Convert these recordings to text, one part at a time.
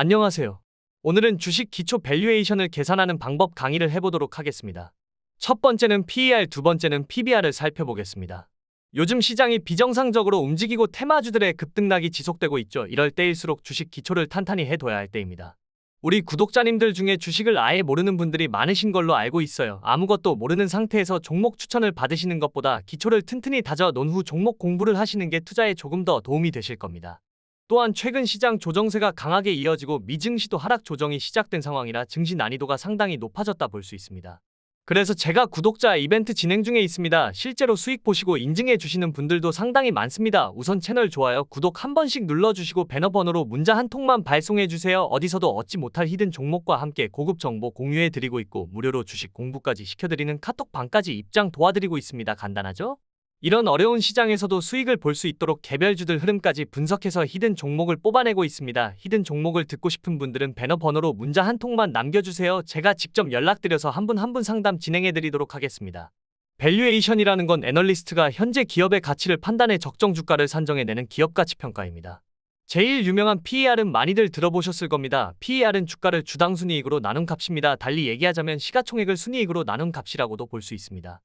안녕하세요. 오늘은 주식 기초 밸류에이션을 계산하는 방법 강의를 해보도록 하겠습니다. 첫 번째는 PER, 두 번째는 PBR을 살펴보겠습니다. 요즘 시장이 비정상적으로 움직이고 테마주들의 급등락이 지속되고 있죠. 이럴 때일수록 주식 기초를 탄탄히 해둬야 할 때입니다. 우리 구독자님들 중에 주식을 아예 모르는 분들이 많으신 걸로 알고 있어요. 아무것도 모르는 상태에서 종목 추천을 받으시는 것보다 기초를 튼튼히 다져 놓은 후 종목 공부를 하시는 게 투자에 조금 더 도움이 되실 겁니다. 또한 최근 시장 조정세가 강하게 이어지고 미증시도 하락 조정이 시작된 상황이라 증시 난이도가 상당히 높아졌다 볼 수 있습니다. 그래서 제가 구독자 이벤트 진행 중에 있습니다. 실제로 수익 보시고 인증해 주시는 분들도 상당히 많습니다. 우선 채널 좋아요, 구독 한 번씩 눌러주시고 배너 번호로 문자 한 통만 발송해 주세요. 어디서도 얻지 못할 히든 종목과 함께 고급 정보 공유해 드리고 있고 무료로 주식 공부까지 시켜드리는 카톡방까지 입장 도와드리고 있습니다. 간단하죠? 이런 어려운 시장에서도 수익을 볼 수 있도록 개별주들 흐름까지 분석해서 히든 종목을 뽑아내고 있습니다. 히든 종목을 듣고 싶은 분들은 배너 번호로 문자 한 통만 남겨주세요. 제가 직접 연락드려서 한분 한분 상담 진행해드리도록 하겠습니다. 밸류에이션이라는 건 애널리스트가 현재 기업의 가치를 판단해 적정 주가를 산정해내는 기업 가치 평가입니다. 제일 유명한 PER은 많이들 들어보셨을 겁니다. PER은 주가를 주당 순이익으로 나눈 값입니다. 달리 얘기하자면 시가총액을 순이익으로 나눈 값이라고도 볼 수 있습니다.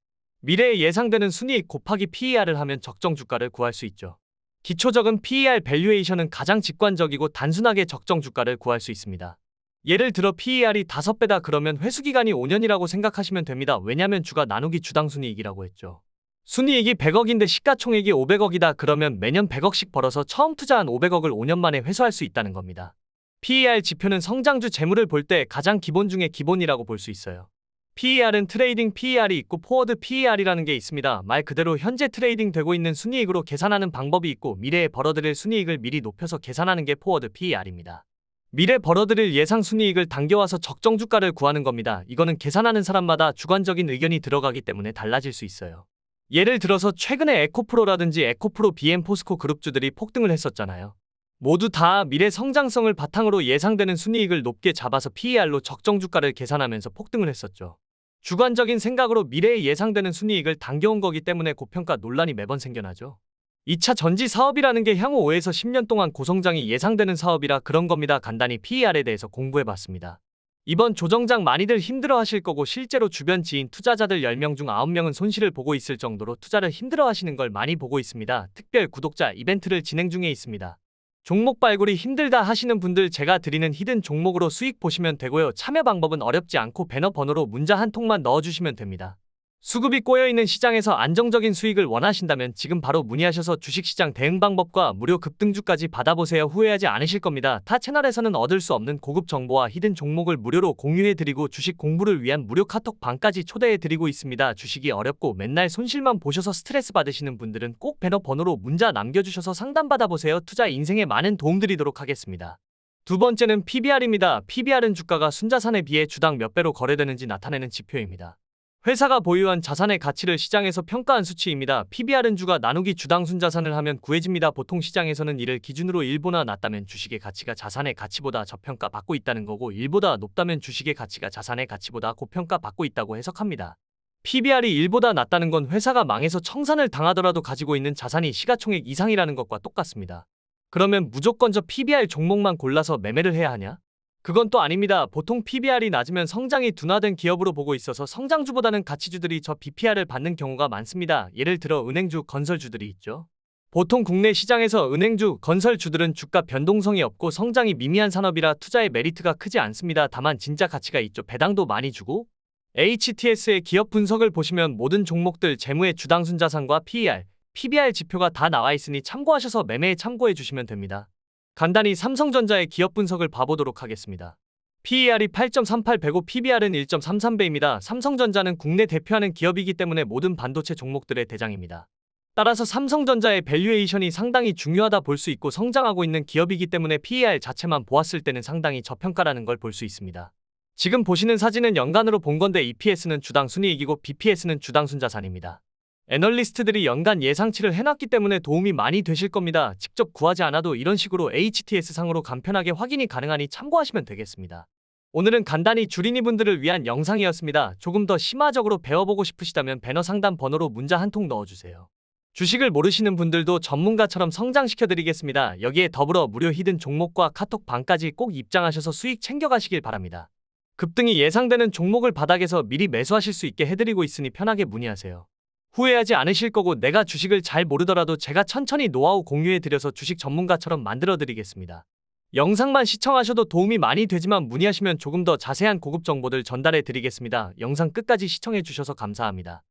미래에 예상되는 순이익 곱하기 PER을 하면 적정 주가를 구할 수 있죠. 기초적인 PER 밸류에이션은 가장 직관적이고 단순하게 적정 주가를 구할 수 있습니다. 예를 들어 PER이 5배다 그러면 회수기간이 5년이라고 생각하시면 됩니다. 왜냐면 주가 나누기 주당 순이익이라고 했죠. 순이익이 100억인데 시가총액이 500억이다 그러면 매년 100억씩 벌어서 처음 투자한 500억을 5년 만에 회수할 수 있다는 겁니다. PER 지표는 성장주 재물을 볼 때 가장 기본 중에 기본이라고 볼 수 있어요. PER은 트레이딩 PER이 있고 포워드 PER이라는 게 있습니다. 말 그대로 현재 트레이딩 되고 있는 순이익으로 계산하는 방법이 있고 미래에 벌어들일 순이익을 미리 높여서 계산하는 게 포워드 PER입니다. 미래 벌어들일 예상 순이익을 당겨와서 적정 주가를 구하는 겁니다. 이거는 계산하는 사람마다 주관적인 의견이 들어가기 때문에 달라질 수 있어요. 예를 들어서 최근에 에코프로라든지 에코프로 BM 포스코 그룹주들이 폭등을 했었잖아요. 모두 다 미래 성장성을 바탕으로 예상되는 순이익을 높게 잡아서 PER로 적정 주가를 계산하면서 폭등을 했었죠. 주관적인 생각으로 미래에 예상되는 순이익을 당겨온 거기 때문에 고평가 논란이 매번 생겨나죠. 2차 전지 사업이라는 게 향후 5에서 10년 동안 고성장이 예상되는 사업이라 그런 겁니다. 간단히 PER에 대해서 공부해봤습니다. 이번 조정장 많이들 힘들어 하실 거고 실제로 주변 지인 투자자들 10명 중 9명은 손실을 보고 있을 정도로 투자를 힘들어 하시는 걸 많이 보고 있습니다. 특별 구독자 이벤트를 진행 중에 있습니다. 종목 발굴이 힘들다 하시는 분들 제가 드리는 히든 종목으로 수익 보시면 되고요. 참여 방법은 어렵지 않고 배너 번호로 문자 한 통만 넣어주시면 됩니다. 수급이 꼬여있는 시장에서 안정적인 수익을 원하신다면 지금 바로 문의하셔서 주식시장 대응 방법과 무료 급등주까지 받아보세요. 후회하지 않으실 겁니다. 타 채널에서는 얻을 수 없는 고급 정보와 히든 종목을 무료로 공유해드리고 주식 공부를 위한 무료 카톡 방까지 초대해드리고 있습니다. 주식이 어렵고 맨날 손실만 보셔서 스트레스 받으시는 분들은 꼭 배너 번호로 문자 남겨주셔서 상담받아보세요. 투자 인생에 많은 도움 드리도록 하겠습니다. 두 번째는 PBR입니다. PBR은 주가가 순자산에 비해 주당 몇 배로 거래되는지 나타내는 지표입니다. 회사가 보유한 자산의 가치를 시장에서 평가한 수치입니다. PBR은 주가 나누기 주당 순자산을 하면 구해집니다. 보통 시장에서는 이를 기준으로 1보나 낮다면 주식의 가치가 자산의 가치보다 저평가 받고 있다는 거고 1보다 높다면 주식의 가치가 자산의 가치보다 고평가 받고 있다고 해석합니다. PBR이 1보다 낮다는 건 회사가 망해서 청산을 당하더라도 가지고 있는 자산이 시가총액 이상이라는 것과 똑같습니다. 그러면 무조건 저 PBR 종목만 골라서 매매를 해야 하냐? 그건 또 아닙니다. 보통 PBR이 낮으면 성장이 둔화된 기업으로 보고 있어서 성장주보다는 가치주들이 저 BPR을 받는 경우가 많습니다. 예를 들어 은행주, 건설주들이 있죠. 보통 국내 시장에서 은행주, 건설주들은 주가 변동성이 없고 성장이 미미한 산업이라 투자의 메리트가 크지 않습니다. 다만 진짜 가치가 있죠. 배당도 많이 주고 HTS의 기업 분석을 보시면 모든 종목들 재무의 주당순 자산과 PER, PBR 지표가 다 나와 있으니 참고하셔서 매매에 참고해 주시면 됩니다. 간단히 삼성전자의 기업 분석을 봐보도록 하겠습니다. PER이 8.38 배고 PBR은 1.33배입니다. 삼성전자는 국내 대표하는 기업이기 때문에 모든 반도체 종목들의 대장입니다. 따라서 삼성전자의 밸류에이션이 상당히 중요하다 볼 수 있고 성장하고 있는 기업이기 때문에 PER 자체만 보았을 때는 상당히 저평가라는 걸 볼 수 있습니다. 지금 보시는 사진은 연간으로 본 건데 EPS는 주당 순이익이고 BPS는 주당 순자산입니다. 애널리스트들이 연간 예상치를 해놨기 때문에 도움이 많이 되실 겁니다. 직접 구하지 않아도 이런 식으로 HTS상으로 간편하게 확인이 가능하니 참고하시면 되겠습니다. 오늘은 간단히 주린이분들을 위한 영상이었습니다. 조금 더 심화적으로 배워보고 싶으시다면 배너 상담 번호로 문자 한 통 넣어주세요. 주식을 모르시는 분들도 전문가처럼 성장시켜드리겠습니다. 여기에 더불어 무료 히든 종목과 카톡 방까지 꼭 입장하셔서 수익 챙겨가시길 바랍니다. 급등이 예상되는 종목을 바닥에서 미리 매수하실 수 있게 해드리고 있으니 편하게 문의하세요. 후회하지 않으실 거고 내가 주식을 잘 모르더라도 제가 천천히 노하우 공유해드려서 주식 전문가처럼 만들어드리겠습니다. 영상만 시청하셔도 도움이 많이 되지만 문의하시면 조금 더 자세한 고급 정보들 전달해 드리겠습니다. 영상 끝까지 시청해 주셔서 감사합니다.